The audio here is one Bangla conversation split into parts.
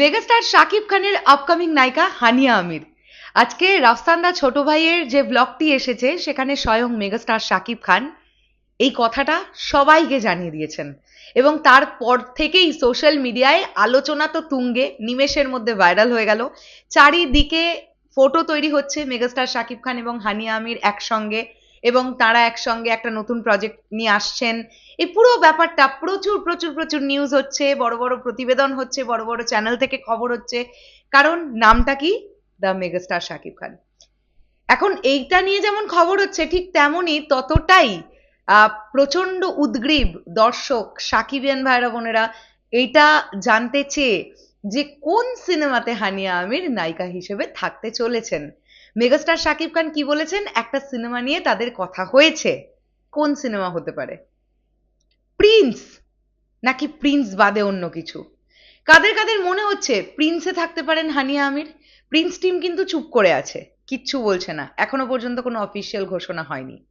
মেগাস্টার শাকিব খানের আপকামিং নায়িকা হানিয়া আমির। আজকে রাফসান্দা ছোট ভাইয়ের যে ব্লগটি এসেছে, সেখানে স্বয়ং মেগাস্টার শাকিব খান। এই কথাটা সবাইকে জানিয়ে দিয়েছেন। এবং তারপর থেকেই সোশ্যাল মিডিয়ায় আলোচনা তো তুঙ্গে, নিমেষের মধ্যে ভাইরাল হয়ে গেল। চারিদিকে ফটো তৈরি হচ্ছে মেগাস্টার শাকিব খান এবং হানিয়া আমির একসঙ্গে। এবং তারা একসঙ্গে একটা নতুন প্রজেক্ট নিয়ে আসছেন। এই পুরো ব্যাপারটা প্রচুর প্রচুর প্রচুর নিউজ হচ্ছে, বড় বড় প্রতিবেদন হচ্ছে, বড় বড় চ্যানেল থেকে খবর হচ্ছে। কারণ নামটা কি? দ্য মেগাস্টার শাকিব খান এখন এইটা নিয়ে যেমন খবর হচ্ছে, ঠিক তেমনই ততটাই প্রচণ্ড উদ্গ্রীব দর্শক, সাকিবিয়ান ভাইরা বোনেরা এইটা জানতে চেয়ে যে কোন সিনেমাতে হানিয়া আমির নায়িকা হিসেবে থাকতে চলেছেন। মেগাস্টার শাকিব খান কি বলেছেন? একটা সিনেমা নিয়ে তাদের কথা হয়েছে। কোন সিনেমা হতে পারে? প্রিন্স! নাকি প্রিন্স বাদে অন্য কিছু? কাদের কাদের মনে হচ্ছে প্রিন্সে থাকতে পারেন হানিয়া আমির? প্রিন্স টিম কিন্তু চুপ করে আছে, কিচ্ছু বলছে না। এখনও পর্যন্ত কোনো অফিসিয়াল ঘোষণা হয়নি।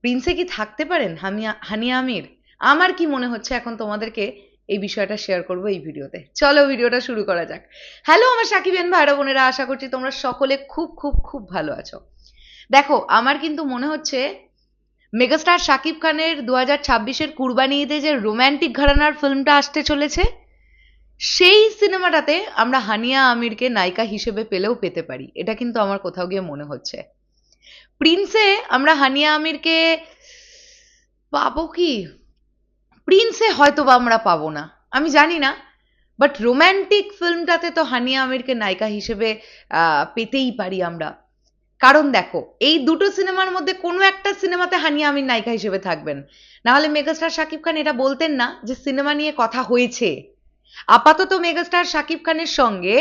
প্রিন্সে কি থাকতে পারেন হামিয়া হানিয়া আমির? আমার কি মনে হচ্ছে এখন তোমাদেরকে এই বিষয়টা শেয়ার করব এই ভিডিওতে। চলো ভিডিওটা শুরু করা যাক। হ্যালো আমার সাকিবেন ভাইরা বোনেরা, আশা করছি তোমরা সকলে খুব খুব খুব ভালো আছো। দেখো, আমার কিন্তু মনে হচ্ছে মেগাস্টার শাকিব খানের দু হাজার ছাব্বিশের কুরবানি ঈদে যে রোম্যান্টিক ঘরানার ফিল্মটা আসতে চলেছে, সেই সিনেমাটাতে আমরা হানিয়া আমিরকে নায়িকা হিসেবে পেলেও পেতে পারি। এটা কিন্তু আমার কোথাও গিয়ে মনে হচ্ছে। প্রিন্সে আমরা হানিয়া আমিরকে পাবো কি? প্রিন্সে হয়তো বা আমরা পাবো না। আমি জানি না বাট রোম্যান্টিক ফিল্মটাতে তো হানিয়া আমিরকে নায়িকা হিসেবে পেতেই পারি আমরা। কারণ দেখো, এই দুটো সিনেমার মধ্যে কোনো একটা সিনেমাতে হানিয়া আমির নায়িকা হিসেবে থাকবেন। না হলে মেগাস্টার শাকিব খান এটা বলতেন না যে সিনেমা নিয়ে কথা হয়েছে। আপাতত মেগাস্টার শাকিব খানের সঙ্গে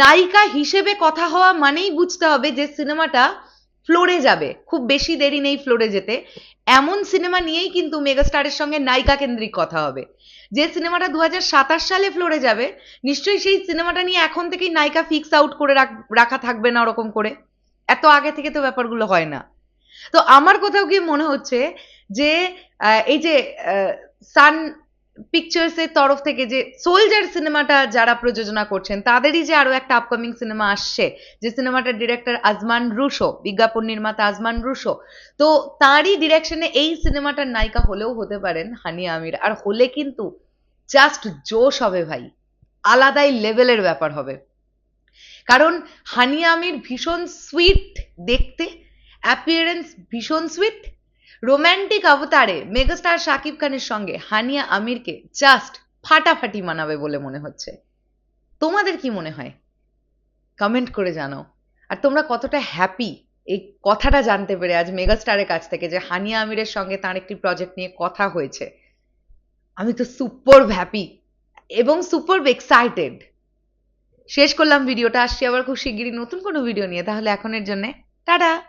নায়িকা হিসেবে কথা হওয়া মানেই বুঝতে হবে যে সিনেমাটা ফ্লোরে যাবে। খুব বেশি দেরি নেই ফ্লোরে যেতে। এমন সিনেমা নিয়েই কিন্তু মেগাস্টারের সঙ্গে নায়িকা কেন্দ্রিক কথা হবে। যে সিনেমাটা দু হাজার সাতাশ সালে ফ্লোরে যাবে, নিশ্চয়ই সেই সিনেমাটা নিয়ে এখন থেকেই নায়িকা ফিক্স আউট করে রাখ- রাখা থাকবে না ওরকম করে। এত আগে থেকে তো ব্যাপারগুলো হয় না। তো আমার কোথাও গিয়ে মনে হচ্ছে যে এই যে সান পিকচার্স এর তরফ থেকে যে সোলজার সিনেমাটা যারা প্রযোজনা করছেন, তাদেরই যে আরও একটা আপকামিং সিনেমা আসছে, যে সিনেমাটার ডিরেক্টর আজমান রুশো, বিজ্ঞাপন নির্মাতা আজমান রুশো, তো তারই ডিরেকশনে এই সিনেমাটার নায়িকা হলেও হতে পারেন হানি আমির। আর হলে কিন্তু জাস্ট জোশ হবে ভাই, আলাদাই লেভেলের ব্যাপার হবে। কারণ হানিয়া আমির ভীষণ সুইট দেখতে অ্যাপিয়ারেন্স ভীষণ সুইট রোম্যান্টিক অবতারে মেগাস্টার শাকিব খানের সঙ্গে হানিয়া আমিরকে জাস্ট ফাটাফাটি মানাবে বলে মনে হচ্ছে। তোমাদের কি মনে হয়? কমেন্ট করে জানাও। আর তোমরা কতটা হ্যাপি এই কথাটা জানতে পেরে আজ মেগাস্টারের কাছ থেকে যে হানিয়া আমিরের সঙ্গে তার একটি প্রজেক্ট নিয়ে কথা হয়েছে। আমি তো সুপার হ্যাপি এবং সুপার এক্সাইটেড শেষ করলাম ভিডিওটা। আসছি আবার খুব শিগগিরই নতুন কোনো ভিডিও নিয়ে। তাহলে এখনের জন্যে টাটা!